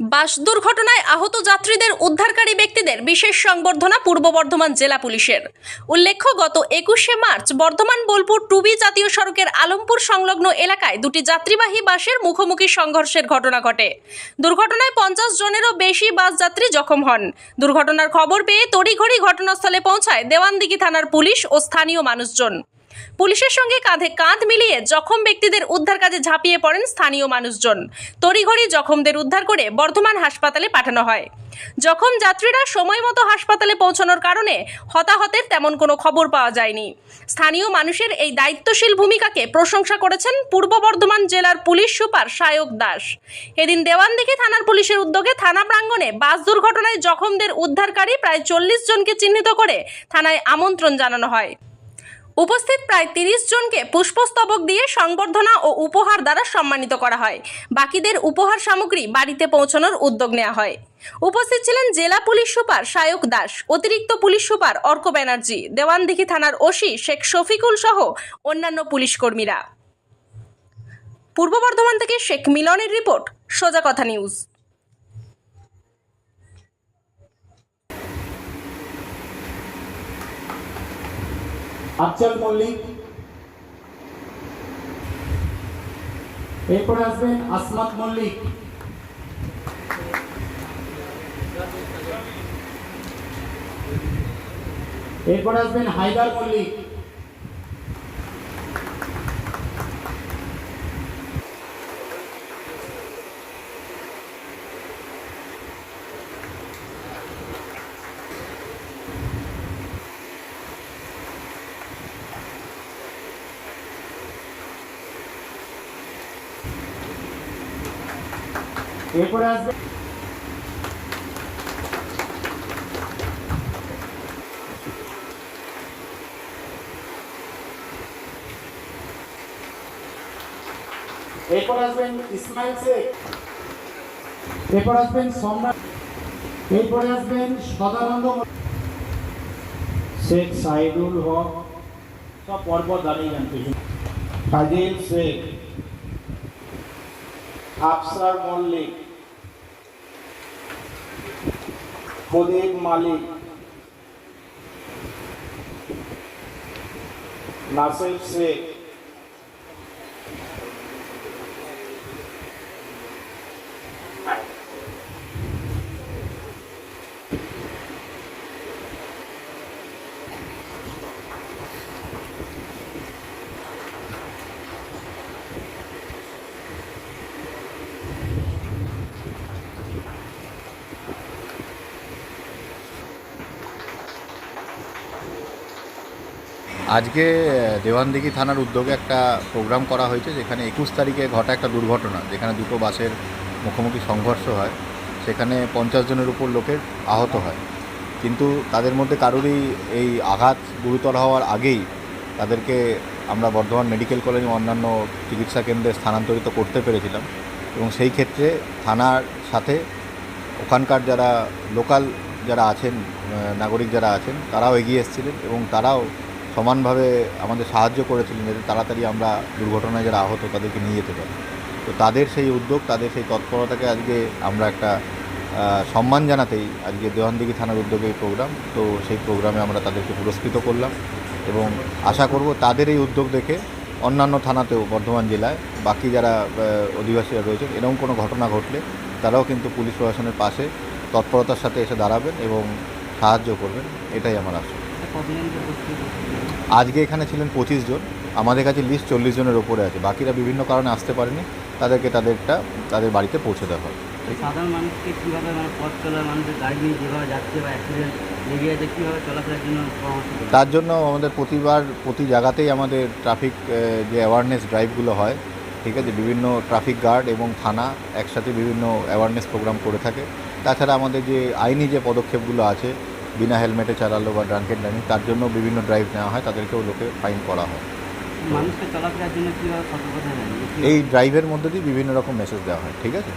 বাস দুর্ঘটনায় আহত যাত্রীদের উদ্ধারকারী ব্যক্তিদের বিশেষ সংবর্ধনা পূর্ব বর্ধমান জেলা পুলিশের। উল্লেখ্য, গত একুশে মার্চ বর্ধমান বোলপুর টুবি জাতীয় সড়কের আলমপুর সংলগ্ন এলাকায় দুটি যাত্রীবাহী বাসের মুখোমুখি সংঘর্ষের ঘটনা ঘটে। দুর্ঘটনায় পঞ্চাশ জনেরও বেশি বাস যাত্রী জখম হন। দুর্ঘটনার খবর পেয়ে তড়িঘড়ি ঘটনাস্থলে পৌঁছায় দেওয়ানদিঘি থানার পুলিশ ও স্থানীয় মানুষজন। পুলিশের সঙ্গে কাঁধে কাঁধ মিলিয়ে জখম ব্যক্তিদের উদ্ধার কাজে ঝাঁপিয়ে পড়েন স্থানীয় মানুষজন। তড়িঘড়ি জখমদের উদ্ধার করে বর্ধমান হাসপাতালে পাঠানো হয়। জখম যাত্রীরা সময় মতো হাসপাতালে পৌঁছানোর কারণে হতাহতের তেমন কোনো খবর পাওয়া যায়নি। স্থানীয় মানুষের এই দায়িত্বশীল ভূমিকাকে প্রশংসা করেছেন পূর্ব বর্ধমান জেলার পুলিশ সুপার সায়ক দাস। এদিন দেওয়ানদিঘি থানার পুলিশের উদ্যোগে থানা প্রাঙ্গণে বাস দুর্ঘটনায় জখমদের উদ্ধারকারী প্রায় চল্লিশ জনকে চিহ্নিত করে থানায় আমন্ত্রণ জানানো হয়। উপস্থিত প্রায় তিরিশ জনকে পুষ্পস্তবক দিয়ে সংবর্ধনা ও উপহার দ্বারা সম্মানিত করা হয়। বাকিদের উপহার সামগ্রী বাড়িতে পৌঁছানোর উদ্যোগ নেওয়া হয়। উপস্থিত ছিলেন জেলা পুলিশ সুপার সায়ক দাস, অতিরিক্ত পুলিশ সুপার অর্ক ব্যানার্জি, দেওয়ানদিঘি থানার ওসি শেখ শফিকুল সহ অন্যান্য পুলিশ কর্মীরা। পূর্ব বর্ধমান থেকে শেখ মিলনের রিপোর্ট, সোজা কথা নিউজ। আফজাল মল্লিক। এরপরে আসবেন আসমাত মল্লিক। এরপরে আসবেন হায়দার মল্লিক। এরপরে আসবে এরপর আসবেন ইসমাইল শেখ। এরপর আসবেন সম্রাট। এরপরে আসবেন সদানন্দ শেখ সাইদুল হক। সব পরপর দাঁড়িয়ে যান কাজিল শেখ। আফসার মল্লিক প্রদীপ মালিক নাসির শেখ আজকে দেওয়ানদিঘি থানার উদ্যোগে একটা প্রোগ্রাম করা হয়েছে, যেখানে একুশ তারিখে ঘটা একটা দুর্ঘটনা, যেখানে দুটো বাসের মুখোমুখি সংঘর্ষ হয়, সেখানে পঞ্চাশ জনের উপর লোকের আহত হয়। কিন্তু তাদের মধ্যে কারোরই এই আঘাত গুরুতর হওয়ার আগেই তাদেরকে আমরা বর্ধমান মেডিকেল কলেজ ও অন্যান্য চিকিৎসা কেন্দ্রে স্থানান্তরিত করতে পেরেছিলাম এবং সেই ক্ষেত্রে থানার সাথে ওখানকার যারা লোকাল যারা আছেন নাগরিক যারা আছেন, তারাও এগিয়ে এসেছিলেন এবং তারাও সমানভাবে আমাদের সাহায্য করেছিলেন যাতে তাড়াতাড়ি আমরা দুর্ঘটনায় যারা আহত তাদেরকে নিয়ে যেতে পারি। তো তাদের সেই উদ্যোগ, তাদের সেই তৎপরতাকে আজকে আমরা একটা সম্মান জানাতেই আজকে দেওয়ানদিঘি থানার উদ্যোগে এই প্রোগ্রাম। তো সেই প্রোগ্রামে আমরা তাদেরকে পুরস্কৃত করলাম এবং আশা করব তাদের এই উদ্যোগ দেখে অন্যান্য থানাতেও, বর্ধমান জেলায় বাকি যারা অধিবাসীরা রয়েছেন, এরকম কোনো ঘটনা ঘটলে তারাও কিন্তু পুলিশ প্রশাসনের পাশে তৎপরতার সাথে এসে দাঁড়াবেন এবং সাহায্য করবেন। এটাই আমার আশা। আজকে এখানে ছিলেন পঁচিশ জন। আমাদের কাছে লিস্ট চল্লিশ জনের ওপরে আছে। বাকিরা বিভিন্ন কারণে আসতে পারেনি। তাদেরকে তাদেরটা তাদের বাড়িতে পৌঁছে দেওয়া হবে সাধারণ মানুষকে কীভাবে মানে পথ চলার মানুষের গাড়ি নিয়ে যেভাবে যাচ্ছে বা অ্যাক্সিডেন্ট লেগে কীভাবে চলাফেরার জন্য তার জন্য আমাদের প্রতিবার প্রতি জায়গাতেই আমাদের ট্রাফিক যে অ্যাওয়ারনেস ড্রাইভগুলো হয় ঠিক আছে? বিভিন্ন ট্রাফিক গার্ড এবং থানা একসাথে বিভিন্ন অ্যাওয়ারনেস প্রোগ্রাম করে থাকে। তাছাড়া আমাদের যে আইনি যে পদক্ষেপগুলো আছে বিনা হেলমেটে চালালো বা ড্রাঙ্কেন ড্রাইভিং তার জন্য বিভিন্ন ড্রাইভ নেওয়া হয় তাদেরকেও লোকে ফাইন করা হয়। মানুষকে চলাফেরার জন্য এই ড্রাইভের মধ্যে দিয়ে বিভিন্ন রকম মেসেজ দেওয়া হয় ঠিক আছে?